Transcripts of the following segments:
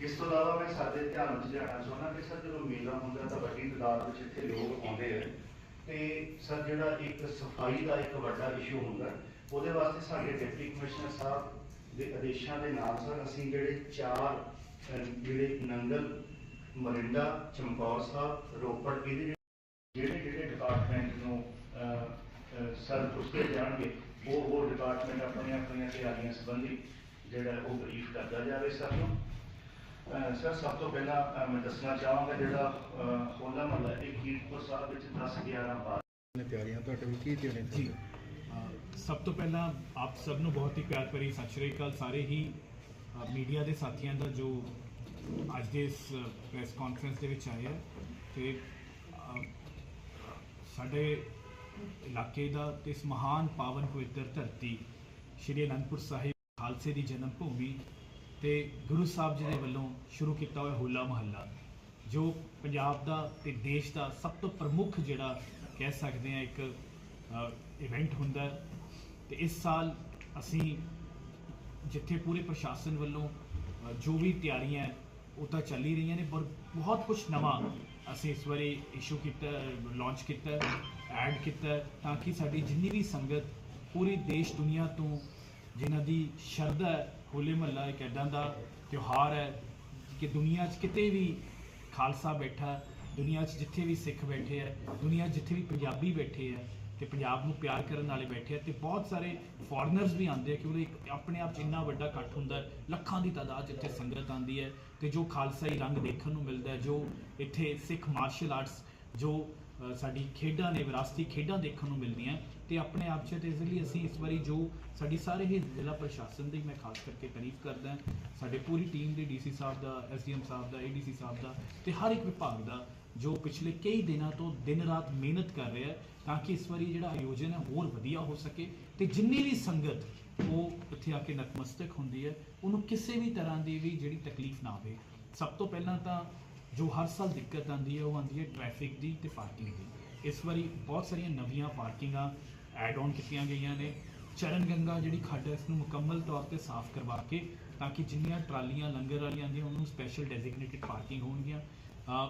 ਇਸ ਤੋਂ ਇਲਾਵਾ ਮੈਂ ਸਾਡੇ ਧਿਆਨ ਵਿੱਚ ਲਿਆਉਣਾ ਚਾਹੁੰਦਾ ਕਿ ਸਰ ਜਦੋਂ ਮੇਲਾ ਹੁੰਦਾ ਤਾਂ ਵੱਡੀ ਤਾਦਾਦ ਵਿੱਚ ਇੱਥੇ ਲੋਕ ਆਉਂਦੇ ਆ। ਤੇ ਸਰ ਜਿਹੜਾ ਇੱਕ ਸਫ਼ਾਈ ਦਾ ਇੱਕ ਵੱਡਾ ਇਸ਼ੂ ਹੁੰਦਾ, ਉਹਦੇ ਵਾਸਤੇ ਸਾਡੇ ਡਿਪਟੀ ਕਮਿਸ਼ਨਰ ਸਾਹਿਬ ਦੇ ਆਦੇਸ਼ਾਂ ਦੇ ਨਾਲ ਸਰ ਅਸੀਂ ਜਿਹੜੇ ਚਾਰ ਜਿਹੜੇ ਨੰਗਲ, ਮਰਿੰਡਾ, ਚਮਕੌਰ ਸਾਹਿਬ, ਰੋਪੜ, ਇਹਦੇ ਜਿਹੜੇ ਜਿਹੜੇ ਡਿਪਾਰਟਮੈਂਟ ਨੂੰ ਸਰ ਪੁੱਛਦੇ ਜਾਣਗੇ, ਉਹ ਉਹ ਡਿਪਾਰਟਮੈਂਟ ਆਪਣੀਆਂ ਆਪਣੀਆਂ ਤਿਆਰੀਆਂ ਸੰਬੰਧੀ ਜਿਹੜਾ ਉਹ ਬਰੀਫ ਕਰਦਾ ਜਾਵੇ ਸਰ ਨੂੰ। ਸਰ ਸਭ ਤੋਂ ਪਹਿਲਾਂ ਅਹ, ਮੈਂ ਦੱਸਣਾ ਚਾਹਾਂਗਾ ਜਿਹੜਾ ਅਹ, ਹੋਲਾ ਮਹੱਲਾ ਇਹ ਕੀਰਤਪੁਰ ਸਾਹਿਬ ਵਿੱਚ 10 11 ਬਾਰ। ਨੇ ਤਿਆਰੀਆਂ ਤੁਹਾਡੇ ਵੀ ਕੀ ਦੇਣੇ ਜੀ। ਅ, ਸਭ ਤੋਂ ਪਹਿਲਾਂ ਆਪ ਸਭ ਨੂੰ ਬਹੁਤ ਹੀ ਪਿਆਰ ਭਰੀ ਸਤਿ ਸ਼੍ਰੀ ਅਕਾਲ। ਸਾਰੇ ਹੀ ਅ, ਮੀਡੀਆ ਦੇ ਸਾਥੀਆਂ ਦਾ ਜੋ ਅੱਜ ਦੇ ਇਸ ਪ੍ਰੈਸ ਕਾਨਫਰੰਸ ਦੇ ਵਿੱਚ ਆਏ ਆ ਤੇ ਅ, ਸਾਡੇ ਇਲਾਕੇ ਦਾ ਤੇ ਇਸ ਮਹਾਨ ਪਾਵਨ ਪਵਿੱਤਰ ਧਰਤੀ ਸ਼੍ਰੀ ਅਨੰਦਪੁਰ ਸਾਹਿਬ ਖਾਲਸੇ ਦੀ ਜਨਮ ਭੂਮੀ ਤੇ ਗੁਰੂ ਸਾਹਿਬ ਜੀ ਦੇ ਵੱਲੋਂ ਸ਼ੁਰੂ ਕੀਤਾ ਹੋਇਆ ਹੋਲਾ ਮਹੱਲਾ, ਜੋ ਪੰਜਾਬ ਦਾ ਤੇ ਦੇਸ਼ ਦਾ ਸਭ ਤੋਂ ਪ੍ਰਮੁੱਖ ਜਿਹੜਾ ਕਹਿ ਸਕਦੇ ਆ ਇੱਕ ਇਵੈਂਟ ਹੁੰਦਾ ਹੈ। ਤੇ ਇਸ ਸਾਲ ਅਸੀਂ ਜਿੱਥੇ ਪੂਰੇ ਪ੍ਰਸ਼ਾਸਨ ਵੱਲੋਂ ਜੋ ਵੀ ਤਿਆਰੀਆਂ ਉਹ ਤਾਂ ਚੱਲ ਹੀ ਰਹੀਆਂ ਨੇ, ਪਰ ਬਹੁਤ ਕੁਝ ਨਵਾਂ ਅਸੀਂ ਇਸ ਵਾਰੀ ਇਸ਼ੂ ਕੀਤਾ ਲਾਂਚ ਕੀਤਾ ਐਡ ਕੀਤਾ ਤਾਂ ਕਿ ਸਾਡੀ ਜਿੰਨੀ ਵੀ ਸੰਗਤ ਪੂਰੀ ਦੇਸ਼ ਦੁਨੀਆ ਤੋਂ ਜਿਨ੍ਹਾਂ ਦੀ ਸ਼ਰਧਾ ਹੋਲੇ ਮਹੱਲਾ ਇੱਕ ਐਦਾਂ ਦਾ ਤਿਉਹਾਰ ਹੈ ਕਿ ਦੁਨੀਆ 'ਚ ਕਿਤੇ ਵੀ ਖਾਲਸਾ ਬੈਠਾ ਦੁਨੀਆ 'ਚ ਜਿੱਥੇ ਵੀ ਸਿੱਖ ਬੈਠੇ ਆ ਦੁਨੀਆ 'ਚ ਜਿੱਥੇ ਵੀ ਪੰਜਾਬੀ ਬੈਠੇ ਆ ਤੇ ਪੰਜਾਬ ਨੂੰ ਪਿਆਰ ਕਰਨ ਵਾਲੇ ਬੈਠੇ ਆ ਤੇ ਬਹੁਤ ਸਾਰੇ ਫੋਰਨਰਸ ਵੀ ਆਉਂਦੇ ਆ ਕਿਉਂਕਿ ਇੱਕ ਆਪਣੇ ਆਪ 'ਚ ਇੰਨਾ ਵੱਡਾ ਇਕੱਠ ਹੁੰਦਾ ਲੱਖਾਂ ਦੀ ਤਾਦਾਦ ਇੱਥੇ ਸੰਗਤ ਆਉਂਦੀ ਹੈ ਤੇ ਜੋ ਖਾਲਸਾਈ ਰੰਗ ਦੇਖਣ ਨੂੰ ਮਿਲਦਾ ਹੈ, ਜੋ ਇੱਥੇ ਸਿੱਖ ਮਾਰਸ਼ਲ ਆਰਟਸ ਜੋ ਸਾਡੀ ਖੇਡਾਂ ਨੇ ਵਿਰਾਸਤੀ ਖੇਡਾਂ ਦੇਖਣ ਨੂੰ ਮਿਲਦੀਆਂ ਤੇ ਆਪਣੇ ਆਪ 'ਚ ਤੇ ਇਸ ਲਈ ਅਸੀਂ ਇਸ ਵਾਰੀ ਜੋ ਸਾਡੀ ਸਾਰੇ ਹੀ ਜ਼ਿਲ੍ਹਾ ਪ੍ਰਸ਼ਾਸਨ ਦੀ, ਮੈਂ ਖਾਸ ਕਰਕੇ ਤਾਰੀਫ ਕਰਦਾ ਸਾਡੇ ਪੂਰੀ ਟੀਮ ਦੀ ਡੀਸੀ ਸਾਹਿਬ ਦਾ ਐਸਡੀਐਮ ਸਾਹਿਬ ਦਾ ਏਡੀਸੀ ਸਾਹਿਬ ਦਾ ਤੇ ਹਰ ਇੱਕ ਵਿਭਾਗ ਦਾ ਜੋ ਪਿਛਲੇ ਕਈ ਦਿਨਾਂ ਤੋਂ ਦਿਨ ਰਾਤ ਮਿਹਨਤ ਕਰ ਰਿਹਾ ਹੈ ਤਾਂ ਕਿ ਇਸ ਵਾਰੀ ਜਿਹੜਾ ਆਯੋਜਨ ਹੈ ਹੋਰ ਵਧੀਆ ਹੋ ਸਕੇ ਤੇ ਜਿੰਨੀ ਵੀ ਸੰਗਤ ਉਹ ਇੱਥੇ ਆ ਕੇ ਨਤਮਸਤਕ ਹੁੰਦੀ ਹੈ, ਉਹਨੂੰ ਕਿਸੇ ਵੀ ਤਰ੍ਹਾਂ ਦੀ ਵੀ ਜਿਹੜੀ ਤਕਲੀਫ ਨਾ ਆਵੇ ਸਭ ਤੋਂ ਪਹਿਲਾਂ ਤਾਂ ਜੋ ਹਰ ਸਾਲ ਦਿੱਕਤ ਆਉਂਦੀ ਹੈ, ਉਹ ਆਉਂਦੀ ਹੈ ਟ੍ਰੈਫਿਕ ਦੀ ਤੇ ਪਾਰਕਿੰਗ ਦੀ। ਇਸ ਵਾਰੀ ਬਹੁਤ ਸਾਰੀਆਂ ਨਵੀਆਂ ਪਾਰਕਿੰਗਾਂ ਐਡ ਆਨ ਕੀਤੀਆਂ ਗਈਆਂ ਨੇ। ਚਰਨ ਗੰਗਾ ਜਿਹੜੀ ਖੱਡ ਹੈ, ਇਸ ਨੂੰ ਮੁਕੰਮਲ ਤੌਰ ਤੇ ਸਾਫ਼ ਕਰਵਾ ਕੇ ਤਾਂ ਕਿ ਜਿੰਨੀਆਂ ਟਰਾਲੀਆਂ ਲੰਗਰ ਵਾਲੀਆਂ ਆਉਂਦੀਆਂ ਉਹਨੂੰ ਸਪੈਸ਼ਲ ਡੈਜ਼ਿਗਨੇਟਿਡ ਪਾਰਕਿੰਗ ਹੋਣਗੀਆਂ।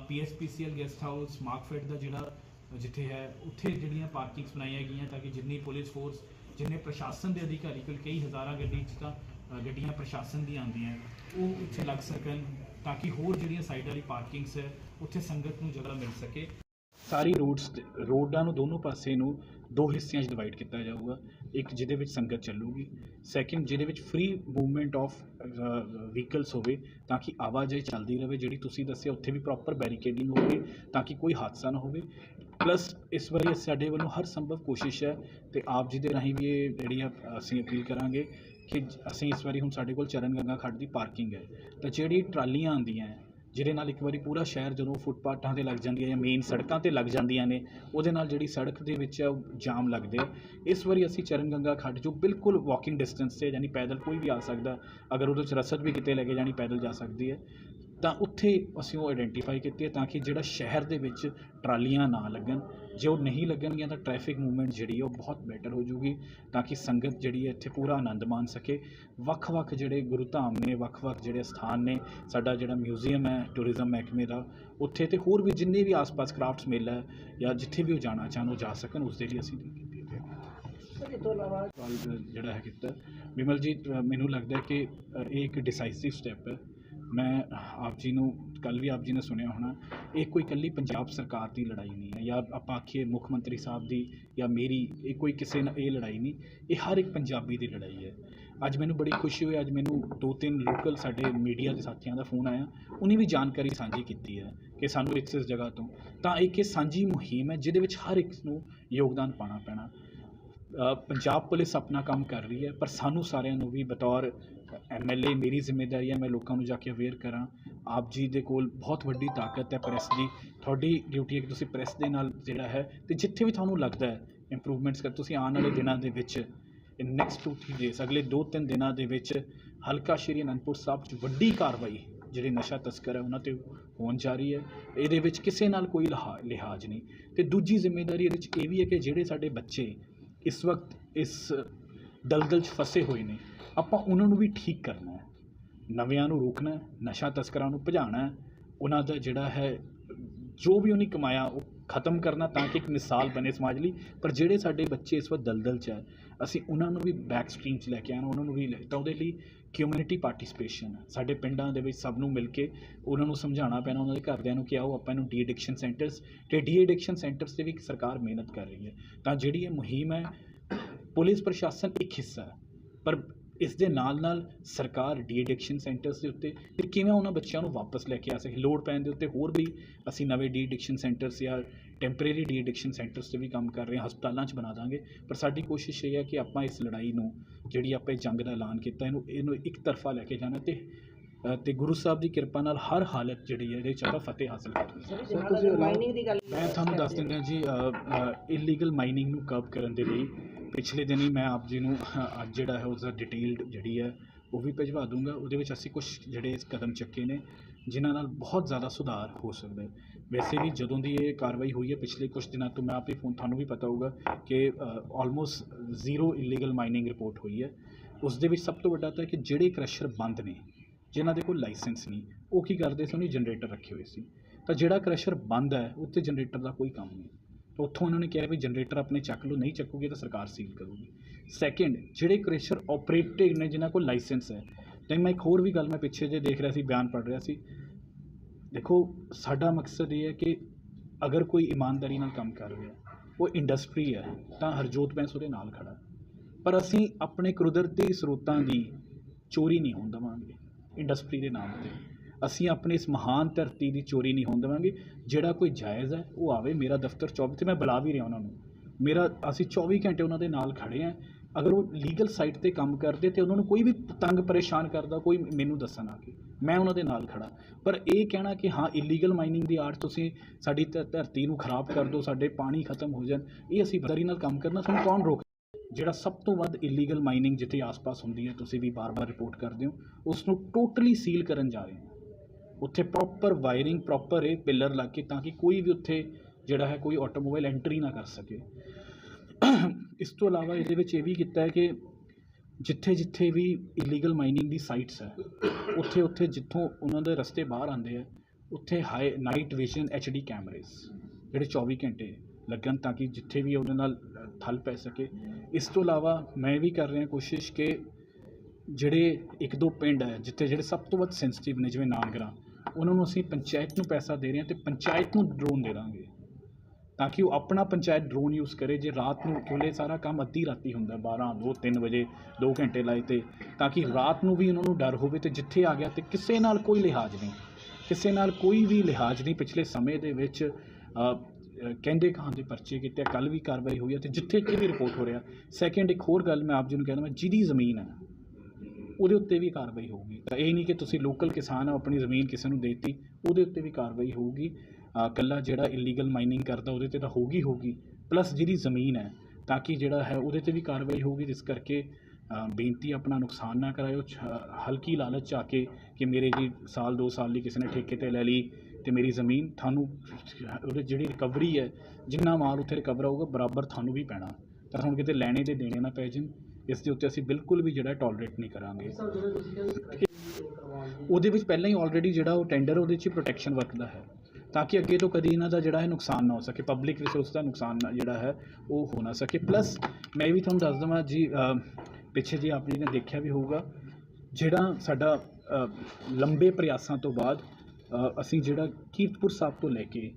ਪੀਐਸਪੀਸੀਐਲ ਗੈਸਟ ਹਾਊਸ ਮਾਰਕਫੈਟ ਦਾ ਜਿਹੜਾ ਜਿੱਥੇ ਹੈ, ਉੱਥੇ ਜਿਹੜੀਆਂ ਪਾਰਕਿੰਗਸ ਬਣਾਈਆਂ ਗਈਆਂ ਤਾਂ ਕਿ ਜਿੰਨੀ ਪੁਲਿਸ ਫੋਰਸ ਜਿੰਨੇ ਪ੍ਰਸ਼ਾਸਨ ਦੇ ਅਧਿਕਾਰੀ, ਕੋਲ ਕਈ ਹਜ਼ਾਰਾਂ ਗੱਡੀ 'ਚ ਤਾਂ ਗੱਡੀਆਂ ਪ੍ਰਸ਼ਾਸਨ ਦੀਆਂ ਆਉਂਦੀਆਂ। ਉਹ ਉੱਥੇ ਲੱਗ ਸਕਣ। ਤਾਂ ਕਿ ਹੋਰ ਜਿਹੜੀਆਂ ਸਾਈਡ ਵਾਲੀ ਪਾਰਕਿੰਗਸ ਹੈ, ਉੱਥੇ ਸੰਗਤ ਨੂੰ ਜਗ੍ਹਾ ਮਿਲ ਸਕੇ। ਸਾਰੀ ਰੋਡਸ ਰੋਡਾਂ ਨੂੰ ਦੋਨੋਂ ਪਾਸੇ ਨੂੰ ਦੋ ਹਿੱਸਿਆਂ 'ਚ ਡਿਵਾਈਡ ਕੀਤਾ ਜਾਊਗਾ। ਇੱਕ ਜਿਹਦੇ ਵਿੱਚ ਸੰਗਤ ਚੱਲੂਗੀ ਸੈਕਿੰਡ ਜਿਹਦੇ ਵਿੱਚ ਫ੍ਰੀ ਮੂਵਮੈਂਟ ਆਫ ਵਹੀਕਲਸ ਹੋਵੇ, ਤਾਂ ਕਿ ਆਵਾਜਾਈ ਚੱਲਦੀ ਰਹੇ, ਜਿਹੜੀ ਤੁਸੀਂ ਦੱਸਿਆ ਉੱਥੇ ਵੀ ਪ੍ਰੋਪਰ ਬੈਰੀਕੇਡਿੰਗ ਹੋਵੇ, ਤਾਂ ਕਿ ਕੋਈ ਹਾਦਸਾ ਨਾ ਹੋਵੇ। ਪਲੱਸ ਇਸ ਵਾਰੀ ਸਾਡੇ ਵੱਲੋਂ ਹਰ ਸੰਭਵ ਕੋਸ਼ਿਸ਼ ਹੈ ਤੇ ਆਪ ਜੀ ਦੇ ਰਾਹੀਂ ਵੀ ਇਹ ਜਿਹੜੀ ਅਸੀਂ ਅਪੀਲ ਕਰਾਂਗੇ ਕਿ ਅਸੀਂ ਇਸ ਵਾਰੀ ਹੁਣ ਸਾਡੇ ਕੋਲ ਚਰਨ ਗੰਗਾ ਖੱਡ ਦੀ ਪਾਰਕਿੰਗ ਹੈ। ਤਾਂ ਜਿਹੜੀ ਟਰਾਲੀਆਂ ਆਉਂਦੀਆਂ ਹੈ, ਜਿਹਦੇ ਨਾਲ ਇੱਕ ਵਾਰੀ ਪੂਰਾ ਸ਼ਹਿਰ ਜਦੋਂ ਫੁੱਟਪਾਥਾਂ ਤੇ ਲੱਗ ਜਾਂਦੀਆਂ ਜਾਂ ਮੇਨ ਸੜਕਾਂ ਤੇ ਲੱਗ ਜਾਂਦੀਆਂ ਨੇ, ਉਹਦੇ ਨਾਲ ਜਿਹੜੀ ਸੜਕ ਦੇ ਵਿੱਚ ਜਾਮ ਲੱਗਦੇ ਆ। ਇਸ ਵਾਰੀ ਅਸੀਂ ਚਰਨ ਗੰਗਾ ਖੱਡ, ਜੋ ਬਿਲਕੁਲ ਵਾਕਿੰਗ ਡਿਸਟੈਂਸ ਤੇ ਯਾਨੀ ਪੈਦਲ ਕੋਈ ਵੀ ਆ ਸਕਦਾ, ਅਗਰ ਉਹਦੇ ਚ ਰਸਦ ਵੀ ਕਿਤੇ ਲੈ ਕੇ ਜਾਣੀ, ਪੈਦਲ ਜਾ ਸਕਦੀ ਹੈ। ਤਾਂ ਉੱਥੇ ਅਸੀਂ ਉਹ ਆਇਡੈਂਟੀਫਾਈ ਕੀਤੀ ਹੈ ਤਾਂ ਕਿ ਜਿਹੜਾ ਸ਼ਹਿਰ ਦੇ ਵਿੱਚ ਟਰਾਲੀਆਂ ਨਾ ਲੱਗਣ। ਜੇ ਉਹ ਨਹੀਂ ਲੱਗਣਗੀਆਂ ਤਾਂ ਟ੍ਰੈਫਿਕ ਮੂਵਮੈਂਟ ਜਿਹੜੀ ਹੈ ਉਹ ਬਹੁਤ ਬੈਟਰ ਹੋ ਜੂਗੀ ਤਾਂ ਕਿ ਸੰਗਤ ਜਿਹੜੀ ਹੈ ਇੱਥੇ ਪੂਰਾ ਆਨੰਦ ਮਾਣ ਸਕੇ। ਵੱਖ-ਵੱਖ ਜਿਹੜੇ ਗੁਰੂ ਧਾਮ ਨੇ ਵੱਖ-ਵੱਖ ਜਿਹੜੇ ਸਥਾਨ ਨੇ ਸਾਡਾ ਜਿਹੜਾ ਮਿਊਜ਼ੀਅਮ ਹੈ ਟੂਰਿਜ਼ਮ ਮਹਿਕਮੇ ਦਾ ਉੱਥੇ ਤੇ ਹੋਰ ਵੀ ਜਿੰਨੇ ਵੀ ਆਸ-ਪਾਸ ਕਰਾਫਟਸ ਮੇਲਾ ਹੈ ਜਾਂ ਜਿੱਥੇ ਵੀ ਉਹ ਜਾਣਾ ਚਾਹਣ ਉਹ ਜਾ ਸਕਣ ਉਸ ਦੇ ਲਈ ਅਸੀਂ ਕੀਤੀ ਹੈ ਸਵਾਲ ਜਿਹੜਾ ਹੈ ਕੀਤਾ ਵਿਮਲ ਜੀ ਮੈਨੂੰ ਲੱਗਦਾ ਹੈ ਕਿ ਇਹ ਇੱਕ ਡਿਸਾਈਸਿਵ ਸਟੈਪ ਹੈ। ਮੈਂ ਆਪ ਜੀ ਨੂੰ ਕੱਲ ਵੀ ਆਪ ਜੀ ਨੇ ਸੁਣਿਆ ਹੋਣਾ, ਇਹ ਕੋਈ ਇਕੱਲੀ ਪੰਜਾਬ ਸਰਕਾਰ ਦੀ ਲੜਾਈ ਨਹੀਂ ਹੈ ਜਾਂ ਆਪਾਂ ਆਖੀਏ ਮੁੱਖ ਮੰਤਰੀ ਸਾਹਿਬ ਦੀ ਜਾਂ ਮੇਰੀ, ਇਹ ਕੋਈ ਕਿਸੇ ਨਾਲ ਇਹ ਲੜਾਈ ਨਹੀਂ, ਇਹ ਹਰ ਇੱਕ ਪੰਜਾਬੀ ਦੀ ਲੜਾਈ ਹੈ। ਅੱਜ ਮੈਨੂੰ ਬੜੀ ਖੁਸ਼ੀ ਹੋਈ, ਅੱਜ ਮੈਨੂੰ ਦੋ ਤਿੰਨ ਲੋਕਲ ਸਾਡੇ ਮੀਡੀਆ ਦੇ ਸਾਥੀਆਂ ਦਾ ਫੋਨ ਆਇਆ, ਉਹਨੇ ਵੀ ਜਾਣਕਾਰੀ ਸਾਂਝੀ ਕੀਤੀ ਹੈ ਕਿ ਸਾਨੂੰ ਇਸ ਇਸ ਜਗ੍ਹਾ ਤੋਂ, ਤਾਂ ਇੱਕ ਇਹ ਸਾਂਝੀ ਮੁਹਿੰਮ ਹੈ ਜਿਹਦੇ ਵਿੱਚ ਹਰ ਇੱਕ ਨੂੰ ਯੋਗਦਾਨ ਪਾਉਣਾ ਪੈਣਾ। ਪੰਜਾਬ ਪੁਲਿਸ ਆਪਣਾ ਕੰਮ ਕਰ ਰਹੀ ਹੈ, ਪਰ ਸਾਨੂੰ ਸਾਰਿਆਂ ਨੂੰ ਵੀ ਬਤੌਰ ਐਮਐਲਏ ਮੇਰੀ ਜ਼ਿੰਮੇਵਾਰੀ ਹੈ, ਮੈਂ ਲੋਕਾਂ ਨੂੰ ਜਾ ਕੇ ਅਵੇਅਰ ਕਰਾਂ। ਆਪ ਜੀ ਦੇ ਕੋਲ ਬਹੁਤ ਵੱਡੀ ਤਾਕਤ ਹੈ ਪ੍ਰੈਸ ਦੀ। ਤੁਹਾਡੀ ਡਿਊਟੀ ਹੈ ਕਿ ਤੁਸੀਂ ਪ੍ਰੈਸ ਦੇ ਨਾਲ ਜਿਹੜਾ ਹੈ ਤੇ ਜਿੱਥੇ ਵੀ ਤੁਹਾਨੂੰ ਲੱਗਦਾ ਹੈ ਇੰਪਰੂਵਮੈਂਟਸ ਕਰ, ਤੁਸੀਂ ਆਉਣ ਵਾਲੇ ਦਿਨਾਂ ਦੇ ਵਿੱਚ ਇਨ ਨੈਕਸਟ 2-3 ਡੇਜ਼ ਅਗਲੇ 2-3 ਦਿਨਾਂ ਦੇ ਵਿੱਚ ਹਲਕਾ ਸ਼੍ਰੀ ਅਨੰਦਪੁਰ ਸਾਹਿਬ 'ਚ ਵੱਡੀ ਕਾਰਵਾਈ, ਜਿਹੜੇ ਨਸ਼ਾ ਤਸਕਰ ਹੈ, ਉਹਨਾਂ ਤੇ ਹੋਣ ਜਾ ਰਹੀ ਹੈ। ਇਹਦੇ ਵਿੱਚ ਕਿਸੇ ਨਾਲ ਕੋਈ ਲਿਹਾ- ਲਿਹਾਜ਼ ਨਹੀਂ। ਤੇ ਦੂਜੀ ਜ਼ਿੰਮੇਵਾਰੀ ਇਹਦੇ 'ਚ ਇਹ ਵੀ ਹੈ ਕਿ ਜਿਹੜੇ ਸਾਡੇ ਬੱਚੇ ਇਸ ਵਕਤ, ਇਸ ਦਲਦਲ 'ਚ ਫਸੇ ਹੋਏ ਨੇ। ਆਪਾਂ ਉਹਨਾਂ ਨੂੰ ਵੀ ਠੀਕ ਕਰਨਾ ਹੈ। ਨਵਿਆਂ ਨੂੰ ਰੋਕਣਾ ਨਸ਼ਾ ਤਸਕਰਾਂ ਨੂੰ ਭਜਾਉਣਾ ਉਹਨਾਂ ਦਾ ਜਿਹੜਾ ਹੈ, ਜੋ ਵੀ ਉਹਨੇ ਕਮਾਇਆ, ਉਹ ਖਤਮ ਕਰਨਾ ਤਾਂ ਕਿ ਇੱਕ ਮਿਸਾਲ ਬਣੇ ਸਮਾਜ ਲਈ। ਪਰ ਜਿਹੜੇ ਸਾਡੇ ਬੱਚੇ ਇਸ ਵਕਤ ਦਲਦਲ 'ਚ ਹੈ, ਅਸੀਂ ਉਹਨਾਂ ਨੂੰ ਵੀ ਬੈਕ ਸਟ੍ਰੀਮ 'ਚ ਲੈ ਕੇ ਆਉਣਾ, ਉਹਨਾਂ ਨੂੰ ਵੀ ਲੈ ਤਾਂ ਉਹਦੇ ਲਈ ਕਮਿਊਨਿਟੀ ਪਾਰਟਿਸਿਪੇਸ਼ਨ ਸਾਡੇ ਪਿੰਡਾਂ ਦੇ ਵਿੱਚ ਸਭ ਨੂੰ ਮਿਲ ਕੇ ਉਹਨਾਂ ਨੂੰ ਸਮਝਾਉਣਾ ਪੈਣਾ, ਉਹਨਾਂ ਦੇ ਘਰਦਿਆਂ ਨੂੰ ਕਿ ਆਓ ਆਪਾਂ ਇਹਨੂੰ ਡੀ ਐਡਿਕਸ਼ਨ ਸੈਂਟਰਸ ਤੇ ਡੀ ਐਡਿਕਸ਼ਨ ਸੈਂਟਰਸ ਤੇ ਵੀ ਸਰਕਾਰ ਮਿਹਨਤ ਕਰ ਰਹੀ ਹੈ। ਤਾਂ ਜਿਹੜੀ ਇਹ ਮੁਹਿੰਮ ਹੈ ਪੁਲਿਸ ਪ੍ਰਸ਼ਾਸਨ ਇੱਕ ਹਿੱਸਾ ਹੈ ਪਰ ਇਸ ਦੇ ਨਾਲ ਨਾਲ ਸਰਕਾਰ ਡੀ ਐਡਿਕਸ਼ਨ ਸੈਂਟਰਸ ਦੇ ਉੱਤੇ ਫਿਰ ਕਿਵੇਂ ਉਹਨਾਂ ਬੱਚਿਆਂ ਨੂੰ ਵਾਪਸ ਲੈ ਕੇ ਆ ਸਕੇ? ਲੋੜ ਪੈਣ ਦੇ ਉੱਤੇ ਹੋਰ ਵੀ ਅਸੀਂ ਨਵੇਂ ਡੀ ਐਡਿਕਸ਼ਨ ਸੈਂਟਰਸ ਜਾਂ ਟੈਂਪਰੇਰੀ ਡੀ ਐਡਿਕਸ਼ਨ ਸੈਂਟਰਸ ਤੇ ਵੀ ਕੰਮ ਕਰ ਰਹੇ ਹਾਂ ਹਸਪਤਾਲਾਂ 'ਚ ਬਣਾ ਦਾਂਗੇ। ਪਰ ਸਾਡੀ ਕੋਸ਼ਿਸ਼ ਇਹ ਹੈ ਕਿ ਆਪਾਂ ਇਸ ਲੜਾਈ ਨੂੰ ਜਿਹੜੀ ਆਪਾਂ ਇਹ ਜੰਗ ਦਾ ਐਲਾਨ ਕੀਤਾ ਇਹਨੂੰ ਇਹਨੂੰ ਇੱਕ ਤਰਫਾ ਲੈ ਕੇ ਜਾਣਾ ਤੇ ਤੇ ਗੁਰੂ ਸਾਹਿਬ ਦੀ ਕਿਰਪਾ ਨਾਲ ਹਰ ਹਾਲਤ ਜਿਹੜੀ ਹੈ ਇਹਦੇ 'ਚ ਆਪਾਂ ਫਤਿਹ ਹਾਸਲ ਕਰਨੀ ਹੈ ਸਰ ਤੁਸੀਂ ਮਾਈਨਿੰਗ ਦੀ ਗੱਲ ਮੈਂ ਤੁਹਾਨੂੰ ਦੱਸ ਦਿੰਦਾ ਜੀ ਇਲੀਗਲ ਮਾਈਨਿੰਗ ਨੂੰ ਕਰਬ ਕਰਨ ਦੇ ਲਈ ਪਿਛਲੇ ਦਿਨੀ ਮੈਂ ਆਪ ਜੀ ਨੂੰ ਅੱਜ ਜਿਹੜਾ ਹੈ ਉਸਦਾ ਡਿਟੇਲਡ ਜਿਹੜੀ ਹੈ, ਉਹ ਵੀ ਭਿਜਵਾ ਦੂੰਗਾ। ਉਹਦੇ ਵਿੱਚ ਅਸੀਂ ਕੁਝ ਜਿਹੜੇ ਕਦਮ ਚੱਕੇ ਨੇ, ਜਿਨ੍ਹਾਂ ਨਾਲ ਬਹੁਤ ਜ਼ਿਆਦਾ ਸੁਧਾਰ ਹੋ ਸਕਦਾ ਹੈ। ਵੈਸੇ ਵੀ ਜਦੋਂ ਦੀ ਇਹ ਕਾਰਵਾਈ ਹੋਈ ਹੈ, ਪਿਛਲੇ ਕੁਝ ਦਿਨਾਂ ਤੋਂ ਮੈਂ ਆਪੇ ਫੋਨ, ਤੁਹਾਨੂੰ ਵੀ ਪਤਾ ਹੋਊਗਾ ਕਿ almost zero illegal mining report ਹੋਈ ਹੈ। ਉਸ ਦੇ ਵਿੱਚ ਸਭ ਤੋਂ ਵੱਡਾ ਤਾਂ ਕਿ ਜਿਹੜੇ ਕ੍ਰਸ਼ਰ ਬੰਦ ਨੇ, ਜਿਨ੍ਹਾਂ ਦੇ ਕੋਲ ਲਾਇਸੈਂਸ ਨਹੀਂ, ਉਹ ਕੀ ਕਰਦੇ ਸੀ? ਉਹਨੇ ਜਨਰੇਟਰ ਰੱਖੇ ਹੋਏ ਸੀ। ਤਾਂ ਜਿਹੜਾ ਕ੍ਰਸ਼ਰ ਬੰਦ ਹੈ ਉੱਤੇ ਜਨਰੇਟਰ ਦਾ ਕੋਈ ਕੰਮ ਨਹੀਂ। ਉੱਥੋਂ ਉਹਨਾਂ ਨੇ ਕਿਹਾ ਵੀ ਜਨਰੇਟਰ ਆਪਣੇ ਚੱਕ ਲਓ, ਨਹੀਂ ਚੱਕੋਗੇ ਤਾਂ ਸਰਕਾਰ ਸੀਲ ਕਰੂਗੀ। ਸੈਕਿੰਡ ਜਿਹੜੇ ਕ੍ਰਸ਼ਰ ਆਪਰੇਟਿੰਗ ਨੇ, ਜਿਨ੍ਹਾਂ ਕੋਲ ਲਾਇਸੈਂਸ ਹੈ ਤੇ ਮੈਂ ਇੱਕ ਹੋਰ ਵੀ ਗੱਲ ਮੈਂ ਪਿੱਛੇ ਜੇ ਦੇਖ ਰਿਹਾ ਸੀ, ਬਿਆਨ ਪੜ੍ਹ ਰਿਹਾ ਸੀ। ਦੇਖੋ, ਸਾਡਾ ਮਕਸਦ ਇਹ ਹੈ ਕਿ ਅਗਰ ਕੋਈ ਇਮਾਨਦਾਰੀ ਨਾਲ ਕੰਮ ਕਰ ਰਿਹਾ, ਉਹ ਇੰਡਸਟਰੀ ਹੈ, ਤਾਂ ਹਰਜੋਤ ਬੈਂਸ ਉਹਦੇ ਨਾਲ ਖੜਾ। ਪਰ ਅਸੀਂ ਆਪਣੇ ਕੁਦਰਤੀ ਸਰੋਤਾਂ ਦੀ ਚੋਰੀ ਨਹੀਂ ਹੋਣ ਦੇਵਾਂਗੇ ਇੰਡਸਟਰੀ ਦੇ ਨਾਮ ਤੇ। ਅਸੀਂ ਆਪਣੀ ਇਸ ਮਹਾਨ ਧਰਤੀ ਦੀ ਚੋਰੀ ਨਹੀਂ ਹੋਣ ਦੇਵਾਂਗੇ। ਜਿਹੜਾ ਕੋਈ ਜਾਇਜ਼ ਹੈ, ਉਹ ਆਵੇ। ਮੇਰਾ ਦਫ਼ਤਰ 24 ਤੇ ਮੈਂ ਬੁਲਾ ਵੀ ਰਿਹਾ ਉਹਨਾਂ ਨੂੰ। ਮੇਰਾ, ਅਸੀਂ 24 ਘੰਟੇ ਉਹਨਾਂ ਦੇ ਨਾਲ ਖੜੇ ਆ ਅਗਰ ਉਹ ਲੀਗਲ ਸਾਈਟ ਤੇ ਕੰਮ ਕਰਦੇ ਤੇ ਉਹਨਾਂ ਨੂੰ ਕੋਈ ਵੀ ਤੰਗ ਪਰੇਸ਼ਾਨ ਕਰਦਾ, ਕੋਈ ਮੈਨੂੰ ਦੱਸਣ ਆ ਕੇ, ਮੈਂ ਉਹਨਾਂ ਦੇ ਨਾਲ ਖੜਾ ਪਰ ਇਹ ਕਹਿਣਾ ਕਿ ਹਾਂ ਇਲੀਗਲ ਮਾਈਨਿੰਗ ਦੀ ਆੜ ਤੁਸੀਂ ਸਾਡੀ ਧਰ- ਧਰਤੀ ਨੂੰ ਖਰਾਬ ਕਰ ਦਿਓ, ਸਾਡੇ ਪਾਣੀ ਖਤਮ ਹੋ ਜਾਣ, ਇਹ ਅਸੀਂ ਬਦਰੀ ਨਾਲ ਕੰਮ ਕਰਨਾ, ਸਾਨੂੰ ਕੌਣ ਰੋਕ, ਜਿਹੜਾ ਸਭ ਤੋਂ ਵੱਧ ਇਲੀਗਲ ਮਾਈਨਿੰਗ ਜਿੱਥੇ ਆਸ-ਪਾਸ ਹੁੰਦੀ ਹੈ, ਤੁਸੀਂ ਵੀ ਬਾਰ-ਬਾਰ ਰਿਪੋਰਟ ਕਰਦੇ ਹੋ ਉਸ ਨੂੰ ਟੋਟਲੀ ਸੀਲ ਕਰਨ ਜਾ ਰਹੇ ਹੋ। ਉੱਥੇ ਪ੍ਰੋਪਰ ਵਾਇਰਿੰਗ ਪ੍ਰੋਪਰ ਇਹ ਪਿਲਰ ਲੱਗ ਕੇ ਤਾਂ ਕਿ ਕੋਈ ਵੀ ਉੱਥੇ ਜਿਹੜਾ ਹੈ ਕੋਈ ਆਟੋਮੋਬਾਈਲ ਐਂਟਰੀ ਨਾ ਕਰ ਸਕੇ। ਇਸ ਤੋਂ ਇਲਾਵਾ ਇਹਦੇ ਵਿੱਚ ਇਹ ਵੀ ਕੀਤਾ ਹੈ ਕਿ ਜਿੱਥੇ ਜਿੱਥੇ ਵੀ ਇਲੀਗਲ ਮਾਈਨਿੰਗ ਦੀ ਸਾਈਟਸ ਹੈ ਉੱਥੇ ਉੱਥੇ ਜਿੱਥੋਂ ਉਹਨਾਂ ਦੇ ਰਸਤੇ ਬਾਹਰ ਆਉਂਦੇ ਆ ਉੱਥੇ ਹਾਈ ਨਾਈਟ ਵਿਜ਼ਨ ਡੀ ਕੈਮਰੇਜ਼ ਜਿਹੜੇ 24 ਘੰਟੇ ਲੱਗਣ ਤਾਂ ਕਿ ਜਿੱਥੇ ਵੀ ਉਹਨਾਂ ਨਾਲ ਅ, ਪੈ ਸਕੇ। ਇਸ ਤੋਂ ਇਲਾਵਾ ਮੈਂ ਵੀ ਕਰ ਰਿਹਾ ਕੋਸ਼ਿਸ਼ ਕਿ ਜਿਹੜੇ ਇੱਕ ਦੋ ਪਿੰਡ ਹੈ ਜਿੱਥੇ ਜਿਹੜੇ ਸਭ ਤੋਂ ਵੱਧ ਸੈਂਸਿਟਿਵ ਨੇ ਜਿਵੇਂ ਨਾਨਗਰਾ ਉਹਨਾਂ ਨੂੰ ਅਸੀਂ ਪੰਚਾਇਤ ਨੂੰ ਪੈਸਾ ਦੇ ਰਹੇ ਹਾਂ ਤੇ ਪੰਚਾਇਤ ਨੂੰ ਡਰੋਨ ਦੇ ਦਾਂਗੇ। ਤਾਂ ਕਿ ਉਹ ਆਪਣਾ ਪੰਚਾਇਤ ਡਰੋਨ ਯੂਜ਼ ਕਰੇ, ਜੇ ਰਾਤ ਨੂੰ ਕਿਉਂਕਿ ਸਾਰਾ ਕੰਮ ਅੱਧੀ ਰਾਤੀ ਹੁੰਦਾ 12 2 3 ਵਜੇ 2 ਘੰਟੇ ਲਾਏ ਤੇ, ਤਾਂ ਕਿ ਰਾਤ ਨੂੰ ਵੀ ਉਹਨਾਂ ਨੂੰ ਡਰ ਹੋਵੇ ਤੇ ਜਿੱਥੇ ਆ ਗਿਆ ਤੇ ਕਿਸੇ ਨਾਲ ਕੋਈ ਲਿਹਾਜ਼ ਨਹੀਂ, ਕਿਸੇ ਨਾਲ ਕੋਈ ਵੀ ਲਿਹਾਜ਼ ਨਹੀਂ। ਪਿਛਲੇ ਸਮੇਂ ਦੇ ਵਿੱਚ ਕਹਿੰਦੇ ਕਹਾਂ ਦੇ ਪਰਚੇ ਕੀਤੇ ਕੱਲ ਵੀ ਕਾਰਵਾਈ ਹੋਈ ਹੈ ਤੇ ਜਿੱਥੇ ਕਿ ਵੀ ਰਿਪੋਰਟ ਹੋ ਰਿਹਾ। ਸੈਕਿੰਡ ਇੱਕ ਹੋਰ ਗੱਲ ਮੈਂ ਆਪ ਜੀ ਨੂੰ ਕਹਿੰਦਾ ਮੈਂ ਜਿਹਦੀ ਜ਼ਮੀਨ ਹੈ ਉਹਦੇ ਉੱਤੇ ਵੀ ਕਾਰਵਾਈ ਹੋਊਗੀ। ਤਾਂ ਇਹ ਨਹੀਂ ਕਿ ਤੁਸੀਂ ਲੋਕਲ ਕਿਸਾਨ ਹੋ ਆਪਣੀ ਜ਼ਮੀਨ ਕਿਸੇ ਨੂੰ ਦੇਤੀ ਉਹਦੇ ਉੱਤੇ ਵੀ ਕਾਰਵਾਈ ਹੋਊਗੀ। ਅ, ਕੱਲਾ ਜਿਹੜਾ ਇਲੀਗਲ ਮਾਈਨਿੰਗ ਕਰਦਾ ਉਹਦੇ ਤੇ ਤਾਂ ਹੋਊਗੀ ਹੋਊਗੀ। ਪਲੱਸ ਜਿਹਦੀ ਜ਼ਮੀਨ ਹੈ ਤਾਂ ਕਿ ਜਿਹੜਾ ਹੈ ਉਹਦੇ ਤੇ ਵੀ ਕਾਰਵਾਈ ਹੋਊਗੀ ਜਿਸ ਕਰਕੇ ਬੇਨਤੀ ਆਪਣਾ ਨੁਕਸਾਨ ਨਾ ਕਰਾਇਓ। ਛ- ਹਲਕੀ ਲਾਲਚ 'ਚ ਆ ਕੇ ਕਿ ਮੇਰੇ ਜੀ ਸਾਲ 2 ਸਾਲ ਲਈ ਕਿਸੇ ਨੇ ਠੇਕੇ ਤੇ ਲੈ ਲਈ ਤੇ ਮੇਰੀ ਜ਼ਮੀਨ ਤੁਹਾਨੂੰ ਉਹਦੇ ਜਿਹੜੀ ਰਿਕਵਰੀ ਹੈ ਜਿੰਨਾ ਮਾਲ ਉੱਥੇ ਰਿਕਵਰ ਹੋਊਗਾ ਬਰਾਬਰ ਤੁਹਾਨੂੰ ਵੀ ਪੈਣਾ। ਤਾਂ ਤੁਹਾਨੂੰ ਕਿਤੇ ਲੈਣੇ ਤੇ ਦੇਣੇ ਨਾ ਪੈ ਜਾਣ ਇਸ ਦੇ ਉੱਤੇ ਅਸੀਂ ਬਿਲਕੁਲ ਵੀ ਜਿਹੜਾ ਟੋਲਰੇਟ ਨਹੀਂ ਕਰਾਂਗੇ। ਉਹਦੇ ਵਿੱਚ ਪਹਿਲਾਂ ਹੀ ਆਲਰੇਡੀ ਜਿਹੜਾ ਉਹ ਟੈਂਡਰ ਉਹਦੇ 'ਚ ਪ੍ਰੋਟੈਕਸ਼ਨ ਵਰਕ ਦਾ ਹੈ। ਤਾਂ ਕਿ ਅੱਗੇ ਤੋਂ ਕਦੀ ਇਹਨਾਂ ਦਾ ਜਿਹੜਾ ਹੈ ਨੁਕਸਾਨ ਨਾ ਹੋ ਸਕੇ ਪਬਲਿਕ ਰਿਸੋਰਸ ਦਾ ਨੁਕਸਾਨ ਨਾ ਜਿਹੜਾ ਹੈ ਉਹ ਹੋ ਨਾ ਸਕੇ। ਪਲੱਸ ਮੈਂ ਵੀ ਤੁਹਾਨੂੰ ਦੱਸ ਦਵਾਂ ਜੀ ਪਿੱਛੇ ਜੀ ਆਪ ਜੀ ਨੇ ਦੇਖਿਆ ਵੀ ਹੋਊਗਾ ਜਿਹੜਾ ਸਾਡਾ ਲੰਬੇ ਪ੍ਰਯਾਸਾਂ ਤੋਂ ਬਾਅਦ ਅਸੀਂ ਜਿਹੜਾ ਕੀਰਤਪੁਰ ਸਾਹਿਬ ਤੋਂ ਲੈ ਕੇ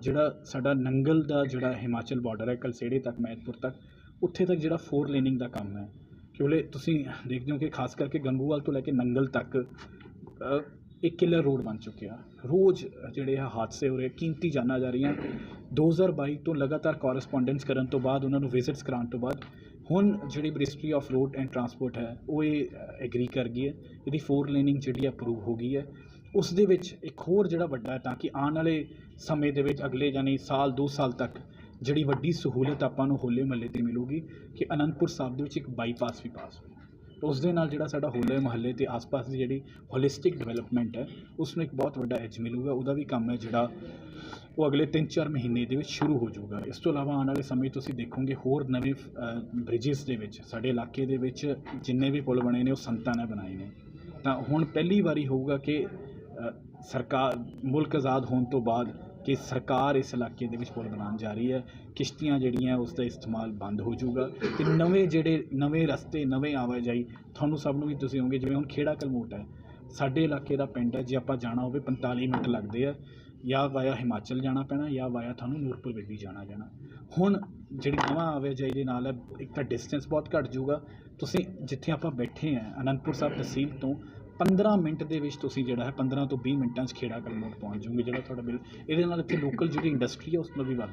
ਜਿਹੜਾ ਸਾਡਾ ਨੰਗਲ ਦਾ ਜਿਹੜਾ ਹਿਮਾਚਲ ਬਾਰਡਰ ਹੈ ਕਲਸੇੜੇ ਤੱਕ ਮਹਿਤਪੁਰ ਤੱਕ ਉੱਥੇ ਤੱਕ ਜਿਹੜਾ ਫੋਰ ਲੇਨਿੰਗ ਦਾ ਕੰਮ ਹੈ ਕਿਉਂਕਿ ਤੁਸੀਂ ਦੇਖਦੇ ਹੋ ਕਿ ਖਾਸ ਕਰਕੇ ਗੰਗੂਵਾਲ ਤੋਂ ਲੈ ਕੇ ਨੰਗਲ ਤੱਕ ਅ, ਇੱਕ ਕਿਲਰ ਰੋਡ ਬਣ ਚੁੱਕਿਆ। ਰੋਜ਼ ਜਿਹੜੇ ਆ ਹਾਦਸੇ ਹੋ ਰਹੇ ਕੀਮਤੀ ਜਾਨਾਂ ਜਾ ਰਹੀਆਂ। 2022 ਤੋਂ ਲਗਾਤਾਰ ਕੋਰਸਪੋਂਡੈਂਸ ਕਰਨ ਤੋਂ ਬਾਅਦ ਉਹਨਾਂ ਨੂੰ ਵਿਜ਼ਿਟਸ ਕਰਾਉਣ ਤੋਂ ਬਾਅਦ ਹੁਣ ਜਿਹੜੀ ministry of road and transport ਹੈ ਉਹ ਇਹ ਐਗਰੀ ਕਰ ਗਈ ਹੈ। ਇਹਦੀ ਫੋਰ ਲੇਨਿੰਗ ਜਿਹੜੀ ਅਪਰੂਵ ਹੋ ਗਈ ਹੈ। ਉਸ ਦੇ ਵਿੱਚ ਇੱਕ ਹੋਰ ਜਿਹੜਾ ਵੱਡਾ ਹੈ ਤਾਂ ਕਿ ਆਉਣ ਵਾਲੇ ਸਮੇਂ ਦੇ ਵਿੱਚ ਅਗਲੇ ਯਾਨੀ ਸਾਲ 2 ਸਾਲ ਤੱਕ ਜਿਹੜੀ ਵੱਡੀ ਸਹੂਲਤ ਆਪਾਂ ਨੂੰ ਹੋਲੇ ਮਹੱਲੇ ਤੇ ਮਿਲੂਗੀ ਕਿ ਅਨੰਦਪੁਰ ਸਾਹਿਬ ਦੇ ਵਿੱਚ ਇੱਕ ਬਾਈਪਾਸ ਵੀ ਪਾਸ ਹੋਇਆ ਤਾਂ ਉਸ ਦੇ ਨਾਲ ਜਿਹੜਾ ਸਾਡਾ ਹੋਲੇ ਮਹੱਲੇ ਤੇ ਆਸ-ਪਾਸ ਦੀ ਜਿਹੜੀ ਹੋਲਿਸਟਿਕ ਡਿਵੈਲਪਮੈਂਟ ਹੈ ਉਸ ਨੂੰ ਇੱਕ ਬਹੁਤ ਵੱਡਾ ਐਜ ਮਿਲੂਗਾ। ਉਹਦਾ ਵੀ ਕੰਮ ਹੈ ਜਿਹੜਾ ਉਹ ਅਗਲੇ 3-4 ਮਹੀਨੇ ਦੇ ਵਿੱਚ ਸ਼ੁਰੂ ਹੋ ਜਾਊਗਾ। ਇਸ ਤੋਂ ਇਲਾਵਾ ਆਉਣ ਵਾਲੇ ਸਮੇਂ ਤੁਸੀਂ ਦੇਖੋਗੇ ਹੋਰ ਨਵੇਂ ਬ੍ਰਿਜਸ ਦੇ ਵਿੱਚ, ਸਾਡੇ ਇਲਾਕੇ ਦੇ ਵਿੱਚ ਜਿੰਨੇ ਵੀ ਪੁਲ ਬਣੇ ਨੇ, ਉਹ ਸੰਤਾਂ ਨੇ ਬਣਾਏ ਨੇ। ਤਾਂ ਹੁਣ ਪਹਿਲੀ ਵਾਰੀ ਹੋਊਗਾ ਕਿ ਸਰਕਾਰ, ਮੁਲਕ ਆਜ਼ਾਦ ਹੋਣ ਤੋਂ ਬਾਅਦ ਕਿ ਸਰਕਾਰ ਇਸ ਇਲਾਕੇ ਦੇ ਵਿੱਚ ਪੁਲ ਬਣਾਉਣ ਜਾ ਰਹੀ ਹੈ। ਕਿਸ਼ਤੀਆਂ ਜਿਹੜੀਆਂ ਉਸ ਦਾ ਇਸਤੇਮਾਲ ਬੰਦ ਹੋ ਜਾਊਗਾ। ਤੇ ਨਵੇਂ ਜਿਹੜੇ, ਨਵੇਂ ਰਸਤੇ, ਨਵੇਂ ਆਵਾਜਾਈ, ਤੁਹਾਨੂੰ ਸਭ ਨੂੰ ਵੀ ਤੁਸੀਂ ਹੋਗੇ ਜਿਵੇਂ ਹੁਣ ਖੇੜਾ ਕਲਮੋਟ ਹੈ। ਸਾਡੇ ਇਲਾਕੇ ਦਾ ਪਿੰਡ ਹੈ, ਜੇ ਆਪਾਂ ਜਾਣਾ ਹੋਵੇ 45 ਮਿੰਟ ਲੱਗਦੇ ਆ। ਜਾਂ ਵਾਇਆ ਹਿਮਾਚਲ ਜਾਣਾ ਪੈਣਾ, ਜਾਂ ਵਾਇਆ ਤੁਹਾਨੂੰ ਨੂਰਪੁਰ ਬੇਦੀ ਜਾਣਾ ਜਾਣਾ। ਹੁਣ ਜਿਹੜੀ ਨਵਾਂ ਆਵਾਜਾਈ ਦੇ ਨਾਲ ਹੈ, ਇੱਕ ਤਾਂ ਡਿਸਟੈਂਸ ਬਹੁਤ ਘੱਟ ਜਾਊਗਾ। ਤੁਸੀਂ ਜਿੱਥੇ ਆਪਾਂ ਬੈਠੇ ਆ, ਅਨੰਦਪੁਰ ਸਾਹਿਬ ਤਹਿਸੀਲ ਤੋਂ 15 ਮਿੰਟ ਦੇ ਵਿੱਚ ਤੁਸੀਂ ਜਿਹੜਾ ਹੈ 15 ਤੋਂ 20 ਮਿੰਟਾਂ 'ਚ ਖੇੜਾ ਕਲਮੋਟ ਪਹੁੰਚ ਜਾਓਗੇ ਜਿਹੜਾ ਤੁਹਾਡਾ ਬਿੱਲ ਇਹਦੇ ਨਾਲ ਇੱਥੇ ਲੋਕਲ ਜਿਹੜੀ ਇੰਡਸਟਰੀ ਹੈ ਉਸ ਨੂੰ ਵੀ ਵਾਧਾ